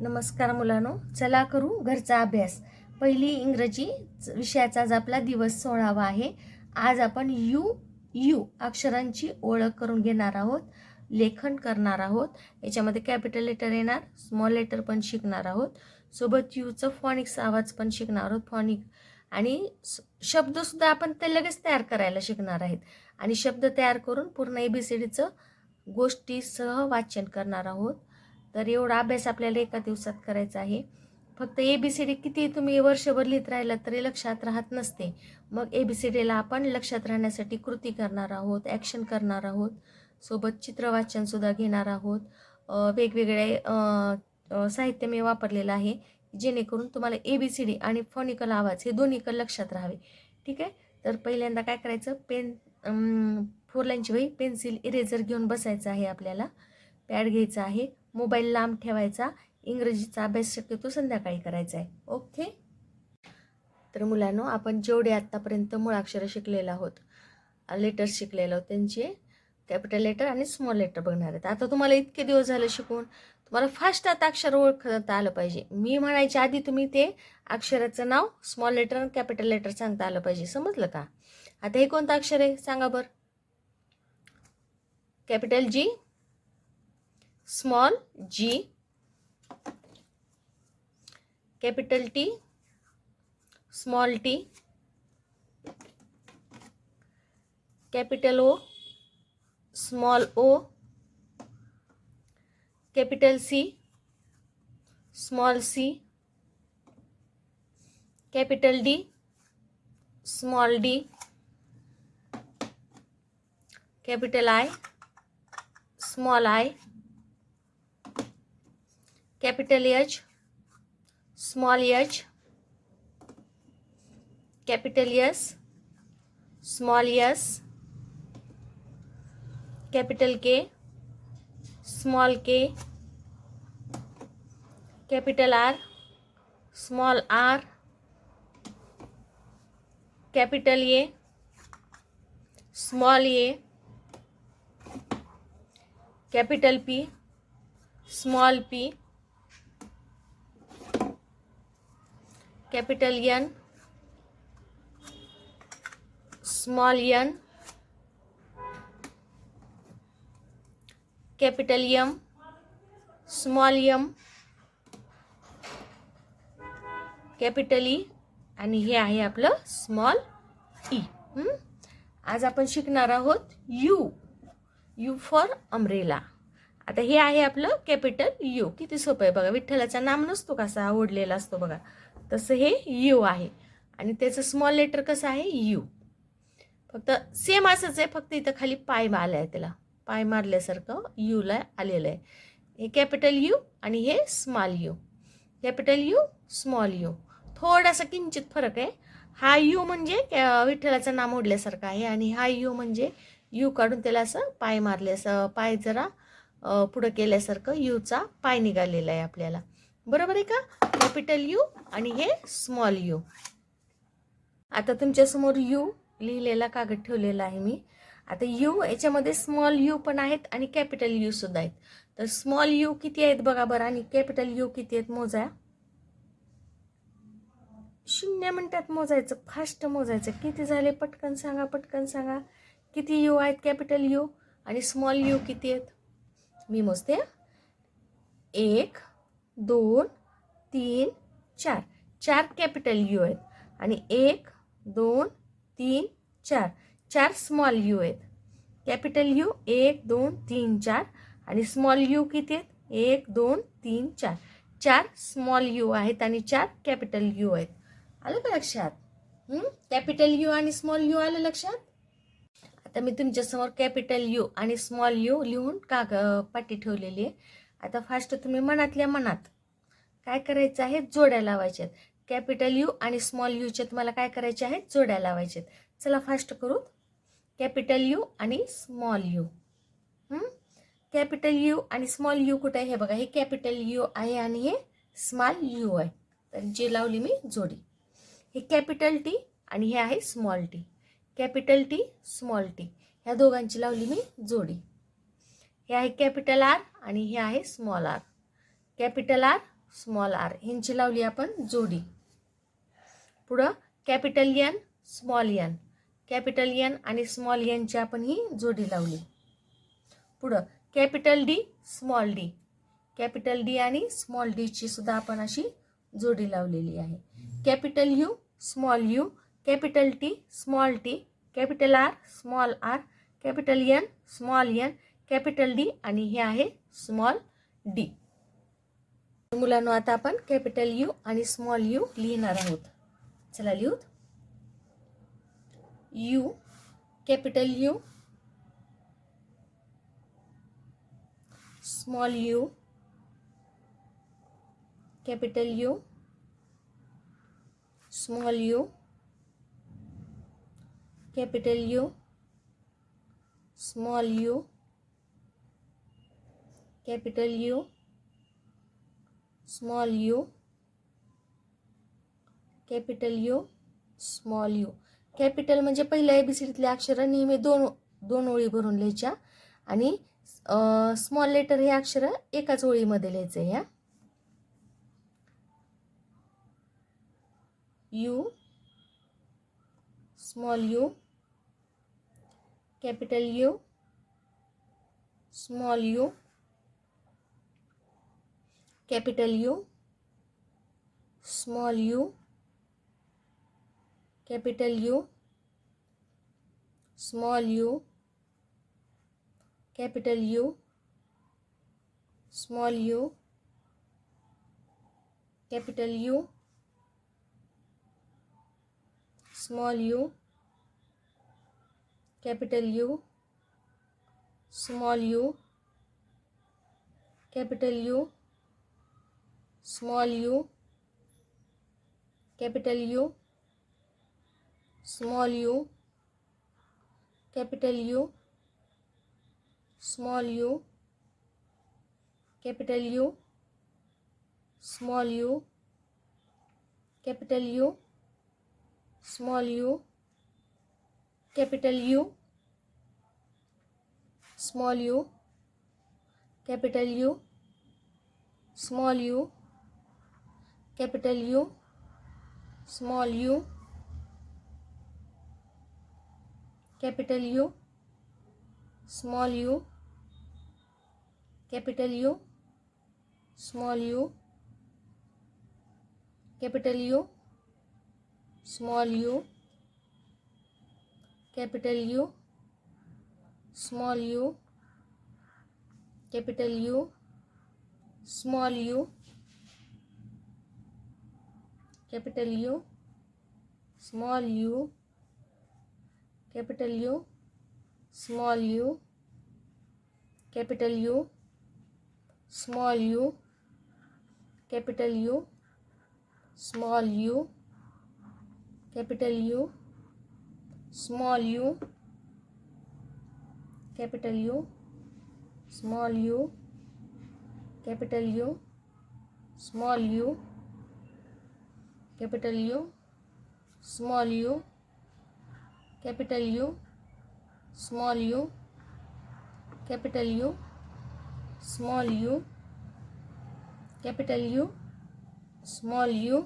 नमस्कार मुलांनो चला करू घरचा अभ्यास. पहिली इंग्रजी विषयाचा आज आपला दिवस सोळावा आहे. आज आपण यू यू अक्षरांची ओळख करून घेणार आहोत लेखन करणार आहोत. याच्यामध्ये कॅपिटल लेटर येणार स्मॉल लेटर पण शिकणार आहोत. सोबत यूचं फॉनिक्स आवाज पण शिकणार आहोत फॉनिक आणि शब्दसुद्धा आपण ते लगेच तयार करायला शिकणार आहेत. आणि शब्द तयार करून पूर्ण ए बी सी डीचं गोष्टीसह वाचन करणार आहोत. तर एवढा अभ्यास आपल्याला एका दिवसात करायचा आहे. फक्त ए बी सी डी किती तुम्ही वर्षभर लिहित राहिला तरी लक्षात राहत नसते. मग ए बी सी डीला आपण लक्षात राहण्यासाठी कृती करणार आहोत ॲक्शन करणार आहोत. सोबत चित्रवाचनसुद्धा घेणार आहोत. वेगवेगळे साहित्य मी वापरलेलं आहे जेणेकरून तुम्हाला ए बी सी डी आणि फॉनिकल आवाज हे दोन्ही कल लक्षात राहावे. ठीक आहे? तर पहिल्यांदा काय करायचं? पेन फोर लाईनची वही पेन्सिल इरेझर घेऊन बसायचं आहे आपल्याला. पॅड घ्यायचा आहे. मोबाईल लांब ठेवायचा. इंग्रजीचा अभ्यास शक्यतो संध्याकाळी करायचा आहे. ओके? तर मुलांनो आपण जेवढे आत्तापर्यंत मुळाक्षरं शिकलेलो आहोत लेटर्स शिकलेलो आहोत त्यांचे कॅपिटल लेटर आणि स्मॉल लेटर बघणार आहेत. आता तुम्हाला इतके दिवस झाले शिकून तुम्हाला फास्ट आता अक्षर ओळखता आलं पाहिजे. मी म्हणायच्या आधी तुम्ही ते अक्षराचं नाव स्मॉल लेटर आणि कॅपिटल लेटर सांगता आलं पाहिजे. समजलं का? आता हे कोणतं अक्षर आहे? सांगा बरं. Capital G small G, capital T, small T, capital O, small O, capital C, small C, capital D, small D, capital I small I capital H small H capital S small S capital K small K capital R small R capital A small A capital P small P capital N, small n, capital M, small m, capital E आणि हे आहे आपलं small E. आज आपण शिकणार आहोत you you for umbrella आता हे आहे आपलं कॅपिटल यू. किती सोपं आहे बघा. विठ्ठलाचा नाम नसतो कसा आवडलेला असतो बघा. तसं हे यू आहे. आणि त्याचं स्मॉल लेटर कसं आहे? यू. फक्त सेम असंच आहे फक्त इथं खाली पाय आलं आहे त्याला. पाय मारल्यासारखं यूला आलेलं आहे. हे कॅपिटल यू आणि हे small U capital U small U थोडासा किंचित फरक आहे. हा यू म्हणजे विठ्ठलाचं नाम ओढल्यासारखं आहे आणि हा यू म्हणजे यू काढून त्याला असं पाय मारल्यास पाय जरा पुढं केल्यासारखं यूचा पाय निघालेला आहे आपल्याला. बरोबर आहे का? कॅपिटल यू आणि हे स्मॉल यू आता तुमच्यासमोर यू लिहिलेला कागद ठेवलेला आहे मी. आता यू याच्यामध्ये स्मॉल यू पण आहेत आणि कॅपिटल यू सुद्धा आहेत. तर स्मॉल यू किती आहेत बघा बरं आणि कॅपिटल यू किती आहेत मोजा. शून्य मिनिटात मोजायचं फास्ट मोजायचं. किती झाले पटकन सांगा पटकन सांगा. किती यू आहेत कॅपिटल यू आणि स्मॉल यू किती आहेत? मी मोजते. एक दोन तीन चार. चार कॅपिटल यू आहेत. आणि एक दोन तीन चार. चार स्मॉल यू आहेत. कॅपिटल यू एक दोन तीन चार. आणि स्मॉल यू किती आहेत? एक दोन तीन चार. चार स्मॉल यू आहेत आणि चार कॅपिटल यू आहेत. आलं का लक्षात? कॅपिटल यू आणि स्मॉल यू आलं लक्षात? आता मी तुमच्यासमोर कॅपिटल यू आणि स्मॉल यू लिहून काग पाटी ठेवलेली आहे? आता फास्ट तुम्ही मनातल्या मनात काय करायचं आहे जोड्या लावायच्या आहेत. कॅपिटल यू आणि स्मॉल यूच्यात तुम्हाला काय करायचे आहेत? जोड्या लावायच्या आहेत. चला फास्ट करू. कॅपिटल यू आणि स्मॉल यू. कॅपिटल यू आणि स्मॉल यू कुठं आहे? हे बघा हे कॅपिटल यू आहे आणि हे स्मॉल यू आहे. तर जे लावली मी जोडी. हे कॅपिटल टी आणि हे आहे small T. Capital T small T. ह्या दोघांची लावली मी जोडी. हे आहे कॅपिटल आर आणि हे आहे small R. Capital R small R. ह्यांची लावली आपण जोडी. पुढं capital N small N capital N आणि स्मॉल यनची आपण ही जोडी लावली. पुढं capital D small D capital D आणि स्मॉल डीची सुद्धा आपण अशी जोडी लावलेली आहे. Capital U small U capital T small T capital R small R capital N small N capital D आणि हे आहे स्मॉल डी मुलांना आता आपण कॅपिटल यू आणि स्मॉल यू लिहिणार आहोत. चला लिहूत U capital U small U capital U small U capital U small U capital U small U capital U small U. Capital म्हणजे पहिल्या एबीसीडीतल्या अक्षर नेहमी दोन दोन ओळी भरून लिहायच्या. आणि स्मॉल लेटर हे अक्षर एकाच ओळीमध्ये लिहायचं ह्या U small U capital U small U capital U, small u, capital U, small u, capital U, small u, capital U, small u, capital U, small u, capital U, small u capital U small u capital U small u capital U small u capital U small u capital U small u capital U small u capital U, small u, capital U, small u, capital U, small u, capital U, small u, capital U, small u, capital U, small u, capital U, small u, capital U, small u, capital U, small u, capital U, small u, capital U, small u, capital U, small u, capital U, small u, capital U, small u, capital U, small u, capital U, small u, capital U, small u,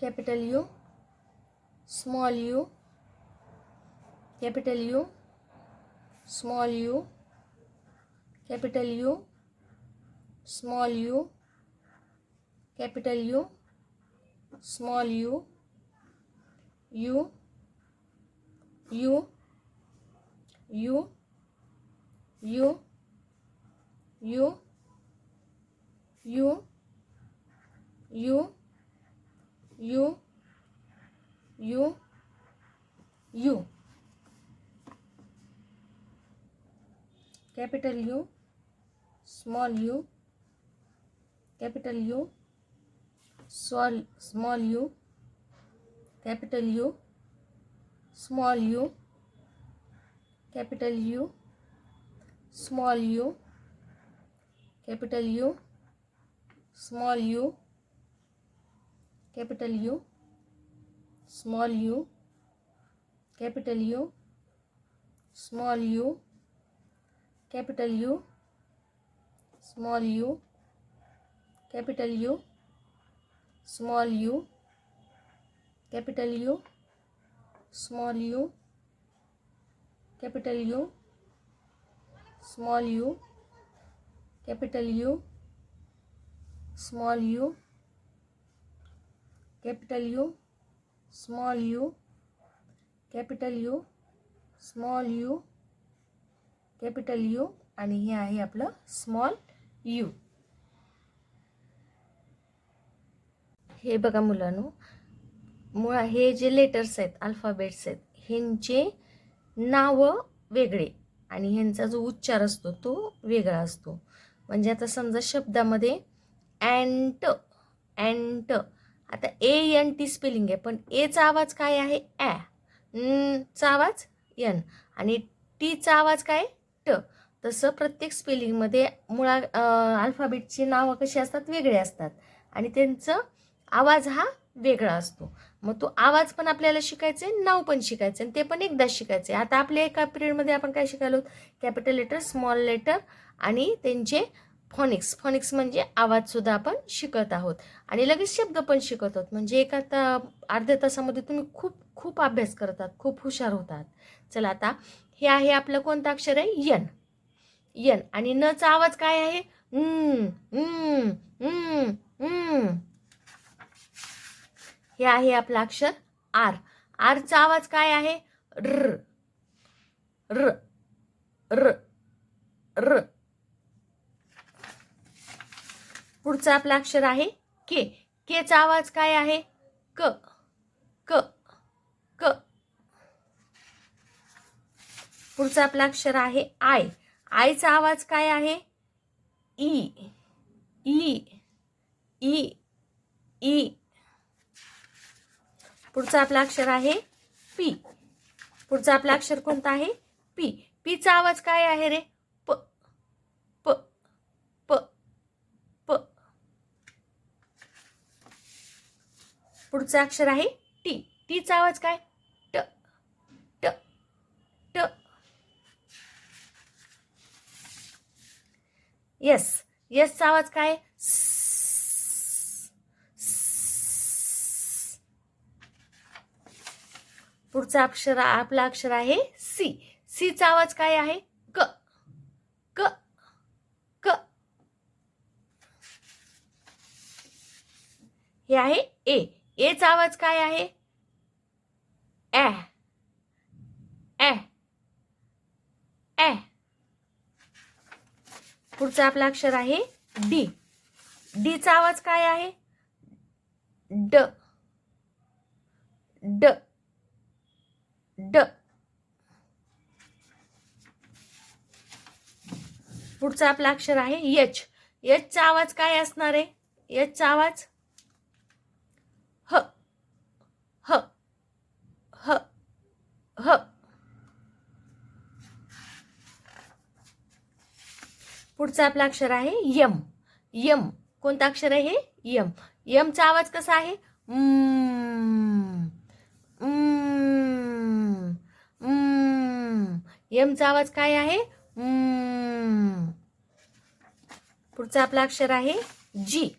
capital U, small u, capital U, small u, capital U, small u, capital U, small u, u, u, u, u, u, u, u, u, u, u. Capital U, small u, capital U, small u, capital U, small u, capital U, small u, capital U, small u, capital U, small u, capital U, small u, capital U, small u, capital U, small U capital U small U capital U small U capital U small U capital U small U capital U small U capital U आणि हे आहे आपलं small you हे बघा मुलांनो. मुळा हे जे letters आहेत अल्फाबेट्स आहेत ह्यांचे नावं वेगळे आणि ह्यांचा जो उच्चार असतो तो वेगळा असतो. म्हणजे आता समजा शब्दामध्ये अँट अँट आता ए एन टी स्पेलिंग आहे पण एचा आवाज काय आहे? ॲ चा आवाज यन आणि टीचा आवाज काय? ट तसं प्रत्येक स्पेलिंगमध्ये मुळा अल्फाबेटची नावं कशी असतात? वेगळे असतात. आणि त्यांचं आवाज हा वेगळा असतो. मग तो आवाज पण आपल्याला शिकायचा आहे नाव पण शिकायचं आणि ते पण एकदाच शिकायचं आहे. आता आपल्या एका पिरियडमध्ये आपण काय शिकायलो कॅपिटल लेटर स्मॉल लेटर आणि त्यांचे फॉनिक्स फॉनिक्स म्हणजे आवाजसुद्धा आपण शिकत आहोत. आणि लगेच शब्द पण शिकत आहोत. म्हणजे एका ता अर्ध्या तासामध्ये तुम्ही खूप खूप अभ्यास करतात खूप हुशार होतात चला आता हे आहे आपलं कोणतं अक्षर आहे? यन यन आणि नचा आवाज काय आहे? हे आहे आपलं अक्षर आर. आरचा आवाज काय आहे? र. र. र. र. पुढचं आपलं अक्षर आहे के. केचा आवाज काय आहे? क. क. क. पुढचं आपलं अक्षर आहे आय. आयचा आवाज काय आहे? ई. ई. ई. ई. पुढचं आपला अक्षर आहे पी. पुढचं आपलं अक्षर कोणतं आहे? पी. पीचा आवाज काय आहे रे? प प प प. पुढचं अक्षर आहे टी. टीचा आवाज काय? ट ट ट. यस यसचा आवाज काय? स, पुढचा अक्षर आपला अक्षर आहे सी. सीचा आवाज काय आहे? क. क. क. हे आहे ए. एचा आवाज काय आहे? ॲ ॲ ॲ पुढचं आपला अक्षर आहे डी. डीचा आवाज काय आहे? ड. ड. ड पुढचा आपला अक्षर आहे यच. यचचा आवाज काय असणार आहे? यचचा आवाज? ह. ह. ह. ह. पुढचा आपला अक्षर आहे यम. यम. कोणता अक्षर आहे हे? यम. यमचा आवाज कसा आहे? एमचा यमचा आवाज काय आहे? पुढचा आपला अक्षर आहे जी.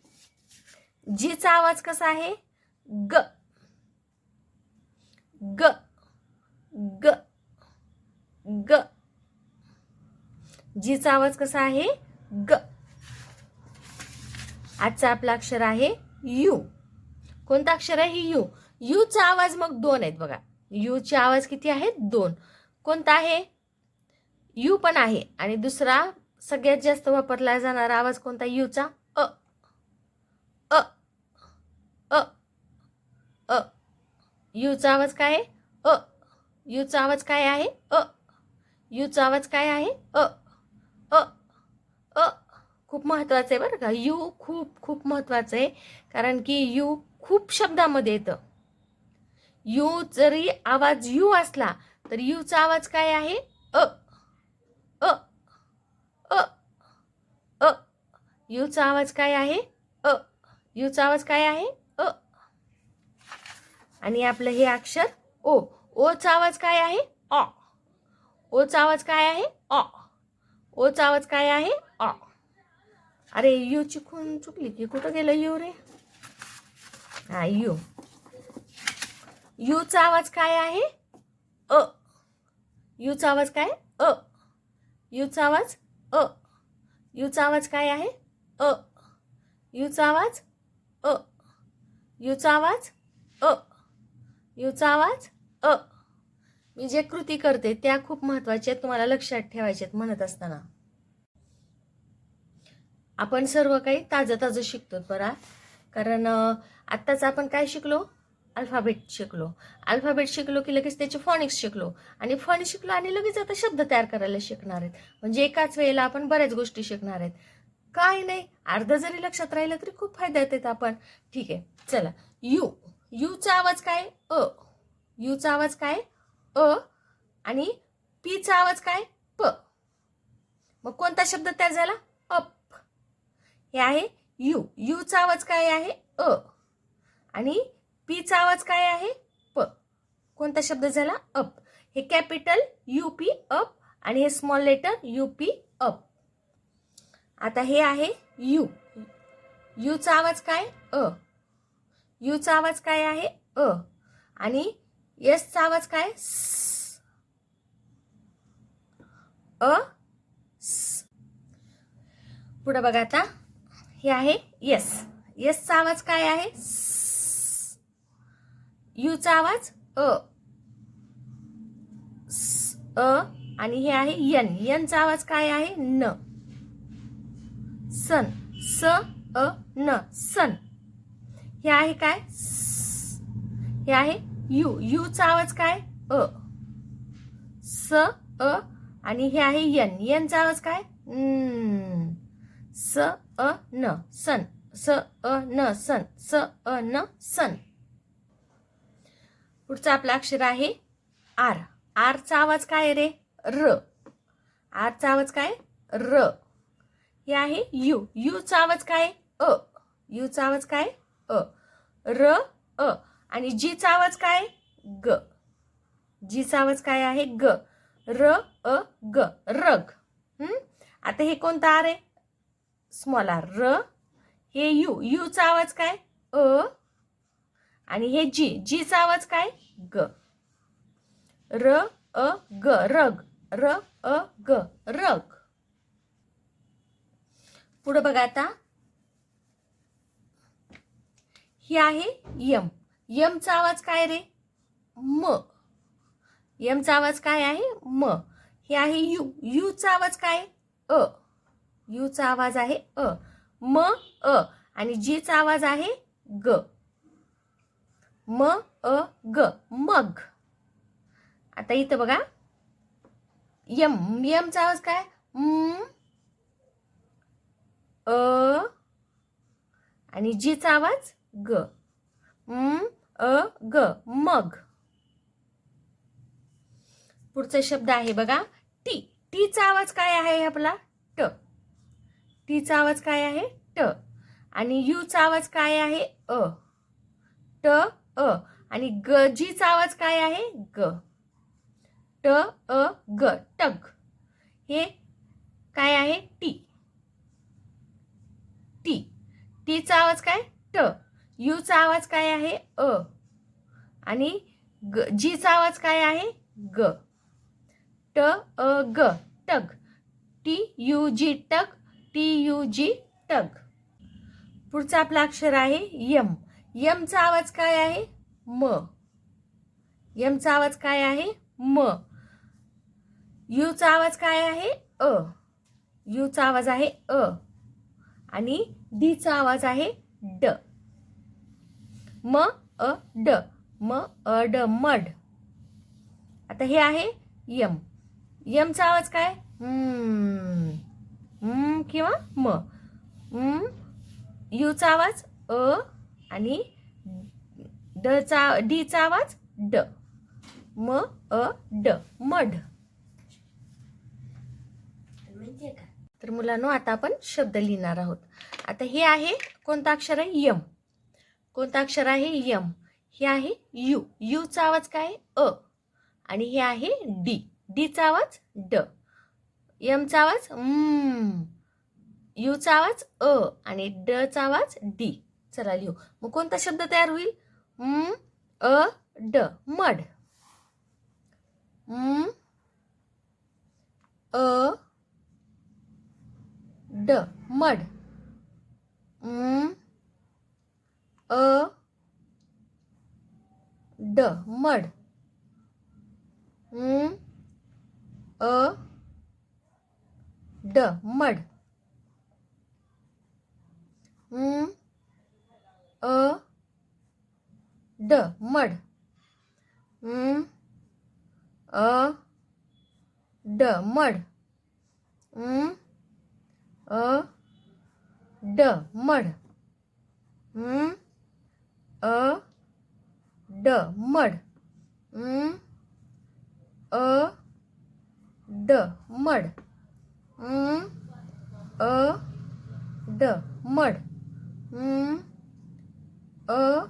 जीचा आवाज कसा आहे? ग. ग. ग. ग. जीचा आवाज कसा आहे? ग. आजचा आपला अक्षर आहे यू. कोणता अक्षर आहे? यू. यूचा आवाज मग दोन आहेत बघा. यूचे आवाज किती आहेत? दोन. कोणता आहे? यू पण आहे. आणि दुसरा सगळ्यात जास्त वापरला जाणारा आवाज कोणता? यूचा अ. अ. अ. अ. यूचा आवाज काय आहे? अ. यूचा आवाज काय आहे? अ. यूचा आवाज काय आहे? अ. अ. अ. खूप महत्त्वाचं आहे बरं का. यू खूप खूप महत्त्वाचं आहे. कारण की यू खूप शब्दामध्ये येतं. यू जरी आवाज यू असला तर यूचा आवाज काय आहे? अ. अ अ अ यूचा आवाज काय आहे? अ यूचा आवाज काय आहे? अ. आणि आपलं हे अक्षर ओ. ओचा आवाज काय आहे? ऑ ओचा आवाज काय आहे? ऑ ओचा आवाज काय आहे? ऑ अरे यू ची खून चुकली की कुठं गेलं यू रे? हा यू. यूचा आवाज काय आहे? अ. यूचा आवाज काय? अ. यूचा आवाज अ. यूचा आवाज काय आहे? अ. यूचा आवाज अ. यूचा आवाज अ. यूचा आवाज अ. मी जे कृती करते त्या खूप महत्त्वाच्या आहेत तुम्हाला लक्षात ठेवायच्या आहेत म्हणत असताना. आपण सर्व काही ताजं ताजं शिकतो बरा. कारण आत्ताच आपण काय शिकलो? अल्फाबेट शिकलो. अल्फाबेट शिकलो की लगेच त्याचे फॉनिक्स शिकलो. आणि फॉनिक्स शिकलो आणि लगेच आता शब्द तयार करायला शिकणार आहेत. म्हणजे एकाच वेळेला आपण बऱ्याच गोष्टी शिकणार आहेत. काय नाही अर्ध जरी लक्षात राहिलं तरी खूप फायदा येतात आपण. ठीक आहे चला. यू. यूचा आवाज काय? अ. यूचा आवाज काय? अ. आणि पीचा आवाज काय? प. मग कोणता शब्द तयार झाला? अप. हे आहे यू. यूचा आवाज काय आहे? अ. आणि पीचा आवाज काय आहे? प. कोणता शब्द झाला? अप. हे कॅपिटल यू पी अप आणि हे small letter U P up. आता हे आहे यू यूचा आवाज काय? अ. यूचा आवाज काय आहे? अ. आणि यसचा आवाज काय? स. अ. स. बघा आता. हे आहे यस यसचा आवाज काय आहे? स. यूचा आवाज अ. स, अ आणि हे आहे यन. यनचा आवाज काय आहे? न. सन. स अ न. सन. हे आहे काय? स. हे आहे यू. यूचा आवाज काय? अ. स अ आणि हे आहे यन. यनचा आवाज काय? स अ न. सन. स अ न. सन. स अ न. सन. पुढचं आपलं अक्षर आहे आर. आरचा आवाज काय रे? र. आरचा आवाज काय? र. हे आहे यू. यूचा आवाज काय? अ. यूचा आवाज काय? अ. र अ. आणि जीचा आवाज काय? ग. जीचा आवाज काय आहे? ग. र अ ग. रग. आता हे कोणतं आर आहे? Small R. र. हे यू. यूचा आवाज काय? अ. आणि हे जी जीचा आवाज काय? ग. र अ ग. रग. र अ ग. रग. पुढे बघा आता. ही आहे यम. यमचा आवाज काय रे? म. यमचा आवाज काय आहे? म. हे आहे यू. यूचा आवाज काय? अ. यूचा आवाज आहे अ. म अ. आणि जीचा आवाज आहे ग. म अ ग मग. आता इथं बघा. यम यमचा आवाज काय? म अ आणि जीचा आवाज ग. म अ ग मग. पुढचा शब्द आहे बघा. टी टीचा आवाज काय आहे आपला? ट. टीचा आवाज काय आहे? ट. आणि यूचा आवाज काय आहे? अ. ट अ. आणि ग जीचा आवाज काय आहे? ग. ट अ ग टग. हे काय आहे? टी. टी. टीचा आवाज काय? ट. यूचा आवाज काय आहे? अ. आणि ग जीचा आवाज काय आहे? ग. ट अ ग tug. T U G tug. T U G tug. पुढचा आपला अक्षर आहे यम. यमचा आवाज काय आहे? म. यमचा आवाज काय आहे? म. यूचा आवाज काय आहे? अ. यूचा आवाज आहे अ. आणि डीचा आवाज आहे ड. म अ ड. म अ ड मड. आता हे आहे यम. यमचा आवाज काय? किंवा म. यूचा आवाज अ. आणि डचा डीचा आवाज ड. म अ ड. मड तर मुलांनो आता आपण शब्द लिहिणार आहोत. आता हे आहे कोणतं अक्षर आहे? यम. कोणतं अक्षर आहे? यम. हे आहे यू. यूचा आवाज काय? अ. आणि हे आहे डी. डीचा आवाज ड. यमचा आवाज म यूचा आवाज अ. आणि ड चा आवाज डी. चला लिहू. मग कोणता शब्द तयार होईल? म अ ड मड. म अ ड मड. म अ ड मड. म अ ड मड. म અ ડ મડ મ અ ડ મડ મ અ ડ મડ મ અ ડ મડ મ અ ડ મડ મ અ ડ મડ મ अ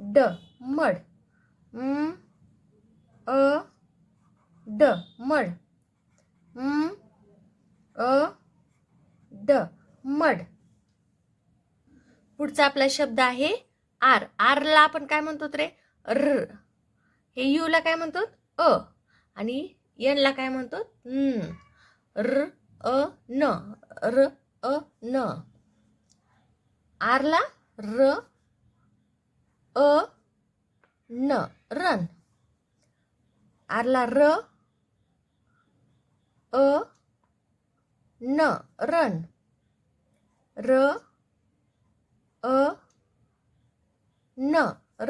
ड मड. अ ड मड. अ ड मड. पुढचा आपला शब्द आहे आर. आरला आपण काय म्हणतो रे? र. हे यू ला काय म्हणतो अ. आणि एन ला काय म्हणतो न. र अ न. र अ न. आरला र अ न रन. आरला र अ न रन. र अ न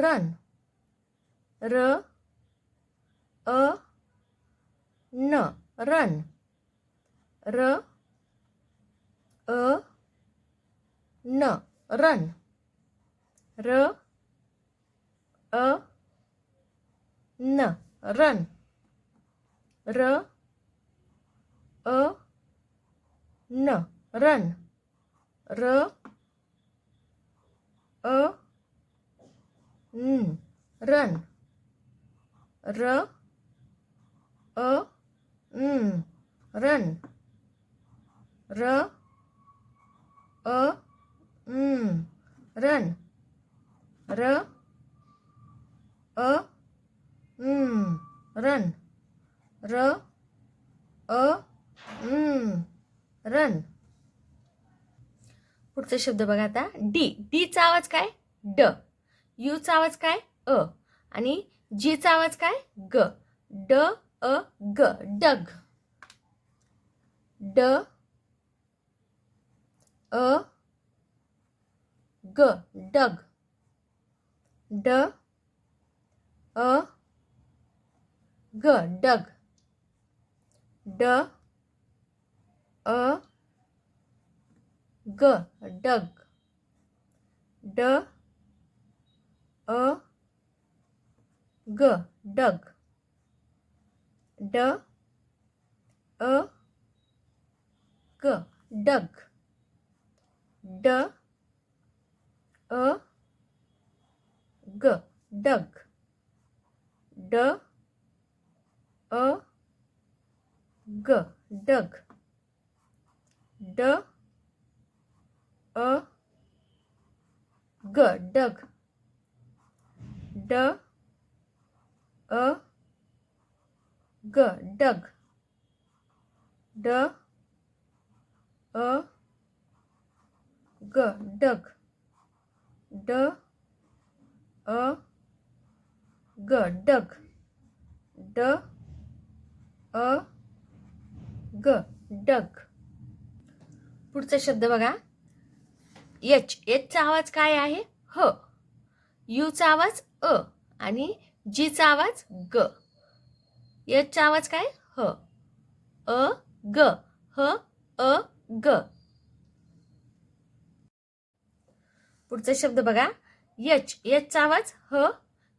रन. र अ न रन. र अ न रन. र अ न रन. र अ न रन. र अ न रन. र अ न रन. र अ न रन. र अ रन. र अ रन. पुढचा शब्द बघा आता. डी. डीचा आवाज काय? ड. यूचा आवाज काय? अ. आणि जीचा आवाज काय? ग. ड अ ग. डग. ड अ ग. डग. ड a g dug d a g dug d a g dug d a g dug d a g dug ड अ ग डग ड अ ग डग ड अ ग डग ड अ ग डग ड अ ग डग. ड अ ग डग. पुढचा शब्द बघा. यच. यचचा आवाज काय आहे? ह. यूचा आवाज अ आणि जीचा आवाज ग. यचचा आवाज काय? ह. अ ग. ह अ ग. पुढचा शब्द बघा. यच. यचचा आवाज ह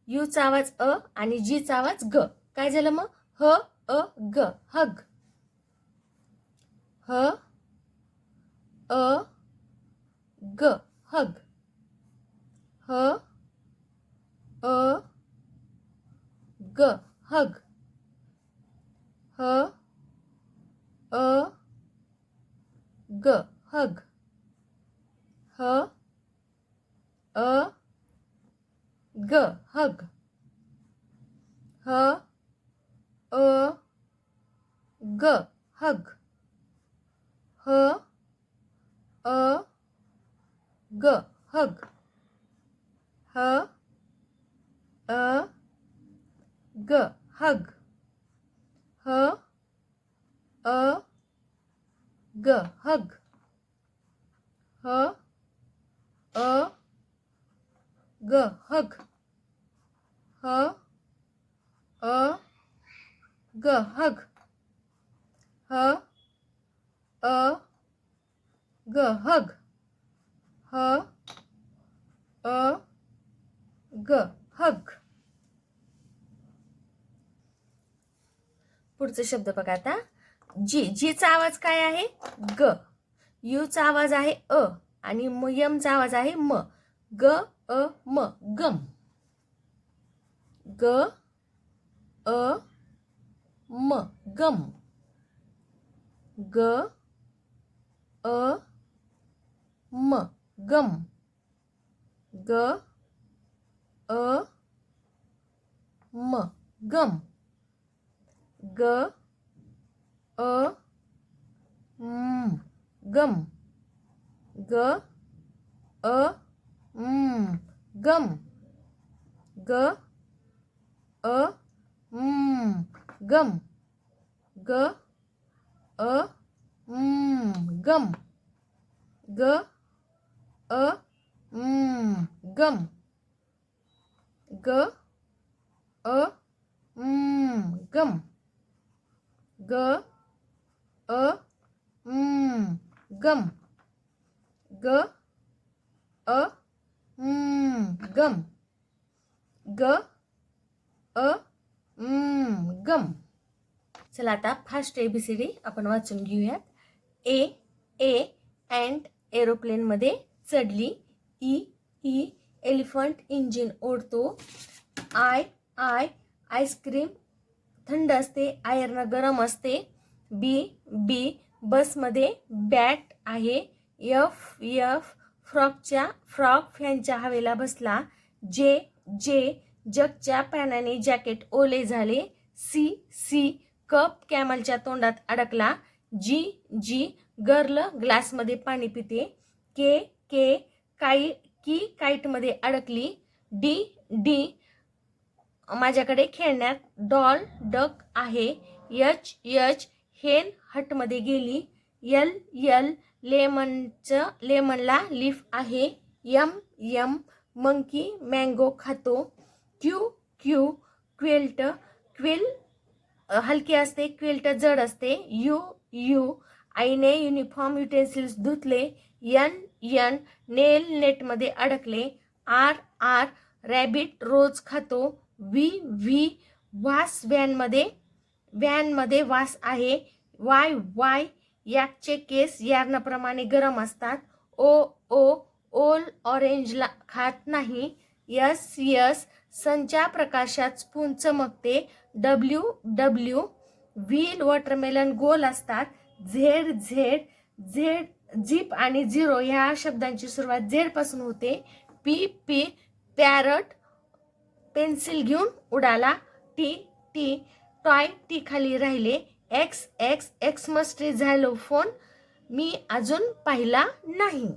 यूचा आवाज अ आणि जीचा आवाज ग. काय झालं मग? ह अ ग. हग ह अ ग. हग ह अ ग. हग ह अ ग. हग ह अ ग हग ह अ ग हग ह अ ग हग ह अ ग हग ह अ ग हग ह अ ग हग. ह अ ग हग. ह अ ग हग. ह अ ग हग. पुढचे शब्द बघा आता. जी जीचा आवाज काय आहे? ग. यूचा आवाज आहे अ आणि म यमचा आवाज आहे म. ग અ મ ગમ ગ અ મ ગમ ગ અ મ ગમ ગ અ મ ગમ ગ અ મ ગમ ગ અ m gum. G. A m mm. gum. G. A m mm. gum. G. A m gum. G. A m gum. G. A m gum. G. A गम ग अ गम चला आता fast A B C D आपण वाचून घेऊयात. A A and एरोप्लेनमध्ये चढली. E E elephant engine ओढतो. I I ice cream थंड असते आयर्न गरम असते. बी बी बसमध्ये बॅट आहे. यफ यफ फ्रॉकच्या फ्रॉक फॅनच्या हवेला बसला जे जे जगच्या पॅनाने जॅकेट ओले झाले सी सी कप कॅमलच्या तोंडात अडकला जी जी गर्ल ग्लासमध्ये पाणी पिते के के काई की काईटमध्ये अडकली डी डी माझ्याकडे खेळण्यात डॉल डक आहे यच यच हेन हटमध्ये गेली यल यल लेमनचं लेमनला लीफ आहे. यम यम मंकी मँगो खातो. क्यू क्यू क्विल्ट क्विल हलकी असते क्विल्ट जड असते. यू यू आईने युनिफॉर्म युटेन्सिल्स धुतले. यन यन नेल नेटमध्ये अडकले. आर आर रॅबिट रोज खातो. व्ही व्ही वास व्हॅनमध्ये व्हॅनमध्ये वास आहे. वाय वाय याकचे केस यार्नप्रमाणे गरम असतात. ओ ओ ओल ऑरेंजला खात नाही. यस यस संच्या प्रकाशात स्पून चमकते. डब्ल्यू डब्ल्यू व्हील वॉटरमेलन गोल असतात. झेड झेड झेड झिप आणि झिरो ह्या शब्दांची सुरुवात झेडपासून होते. पी पी पॅरट पेन्सिल घेऊन उडाला. टी टी टॉय टी खाली राहिले. एक्स एक्स एक्स मस्टी झायलोफोन मी अजून पाहिला नाही.